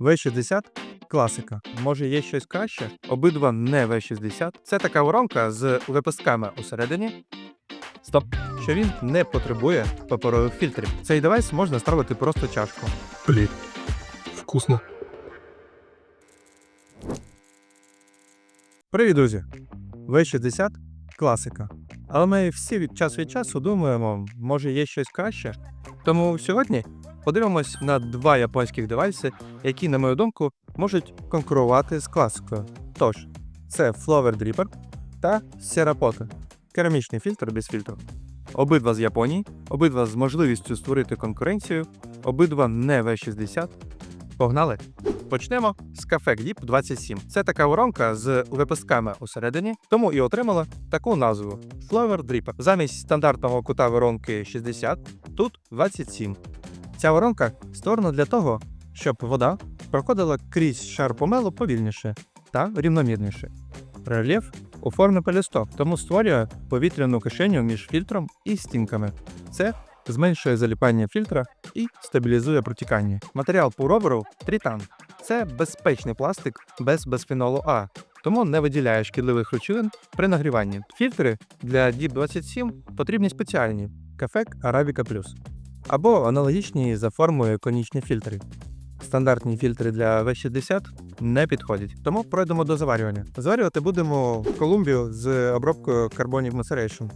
V60 класика. Може є щось краще? Обидва не V60. Це така воронка з випусками усередині. Стоп. Що він не потребує паперових фільтрів. Цей девайс можна ставити просто чашку. Блин, вкусно. Привіт, друзі! V60 класика. Але ми всі від час від часу думаємо, може є щось краще. Тому сьогодні подивимось на два японських девайси, які, на мою думку, можуть конкурувати з класикою. Тож, це Flower Dripper та Serapoto – керамічний фільтр без фільтру. Обидва з Японії, обидва з можливістю створити конкуренцію, обидва не V60. Погнали! Почнемо з кафе Гдіп 27. Це така воронка з випусками усередині, тому і отримала таку назву Flower Dripper. Замість стандартного кута воронки 60, тут 27. Ця воронка створена для того, щоб вода проходила крізь шар помелу повільніше та рівномірніше. Рельєф у формі пелюсток, тому створює повітряну кишеню між фільтром і стінками. Це зменшує заліпання фільтра і стабілізує протікання. Матеріал по роберу трітан. Це безпечний пластик без безфенолу А, тому не виділяє шкідливих речовин при нагріванні. Фільтри для DIP 27 потрібні спеціальні Кафек Arabica Plus або аналогічні за формою конічні фільтри. Стандартні фільтри для V60 не підходять, тому пройдемо до заварювання. Заварювати будемо Колумбію з обробкою Carbonic Maceration.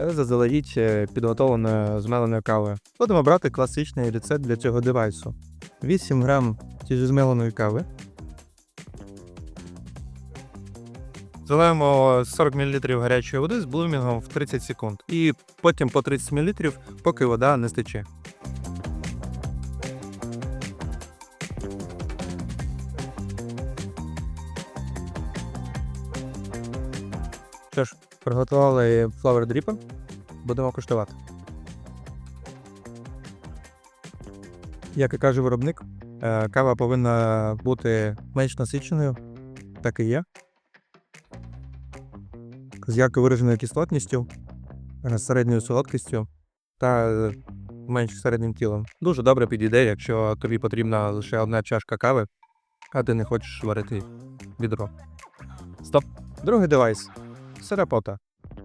Е, Заздалегідь е, підготовленою змеленою кавою. Будемо брати класичний рецепт для цього девайсу. 8 грам змеленої кави. Заливаємо 40 мл гарячої води з блумінгом в 30 секунд. І потім по 30 мл, поки вода не стече. Що ж, приготували Flower Dripper. Будемо куштувати. Як і каже виробник, е, кава повинна бути менш насиченою, так і є. З ярко вираженою кислотністю, е, середньою солодкістю та е, менш середнім тілом. Дуже добре підійде, якщо тобі потрібна лише одна чашка кави, а ти не хочеш варити відро. Стоп. Другий девайс Серапота.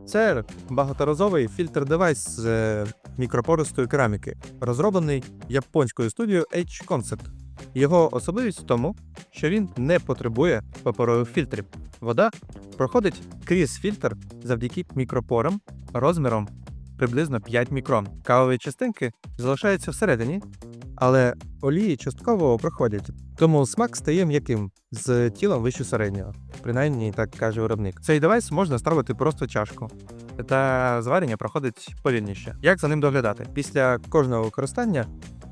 Це багаторазовий фільтр-девайс з е, мікропористої кераміки, розроблений японською студією H Concept. Його особливість в тому, що він не потребує паперових фільтрів. Вода проходить крізь фільтр завдяки мікропорам розміром приблизно 5 мікрон. Кавові частинки залишаються всередині, але олії частково проходять, тому смак стає м'яким з тілом вище середнього. Принаймні так каже виробник. Цей девайс можна ставити просто чашку. Та зварення проходить повільніше. Як за ним доглядати? Після кожного використання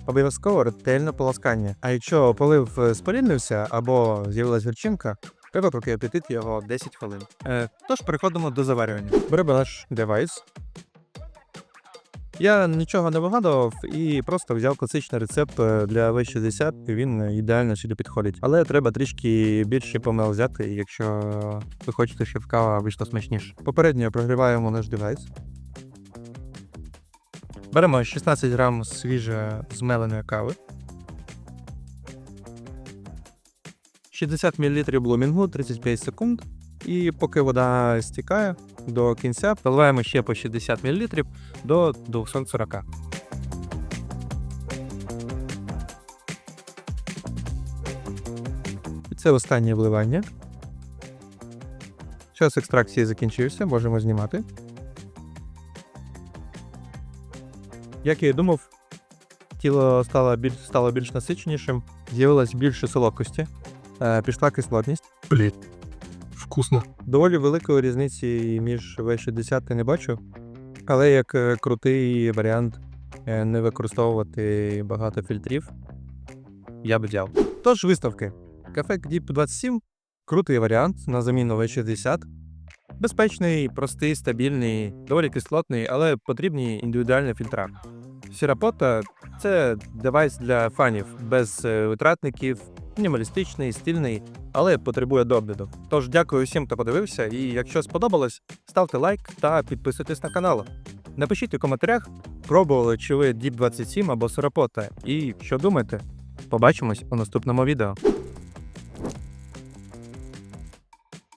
обов'язково ретельне полоскання. А якщо полив сповільнився або з'явилась гірчинка, треба прокипятити його 10 хвилин. Е, тож переходимо до заварювання. Беремо наш девайс. Я нічого не вигадував і просто взяв класичний рецепт е, для V60, і він ідеально сюди підходить. Але треба трішки більше помил взяти, якщо ви хочете, щоб кава вийшла смачніше. Попередньо прогріваємо наш девайс. Беремо 16 грам свіже змеленої кави. 60 мл блумінгу 35 секунд. І поки вода стікає до кінця, поливаємо ще по 60 мл до 240. Це останнє вливання. Час екстракції закінчився, можемо знімати. Як я і думав, тіло стало більш, стало більш насиченішим, з'явилось більше солодкості, пішла кислотність. Блин, вкусно. Доволі великої різниці між V60 я не бачу, але як е, крутий варіант е, не використовувати багато фільтрів, я б взяв. Тож виставки. Кафе Deep 27 крутий варіант на заміну V60. Безпечний, простий, стабільний, доволі кислотний, але потрібні індивідуальні фільтра. Сірапота це девайс для фанів без е, витратників, мінімалістичний, стильний, але потребує догляду. Тож дякую всім, хто подивився, і якщо сподобалось, ставте лайк та підписуйтесь на канал. Напишіть у коментарях, пробували чи ви Deep 27 або сиропота, і що думаєте. Побачимось у наступному відео.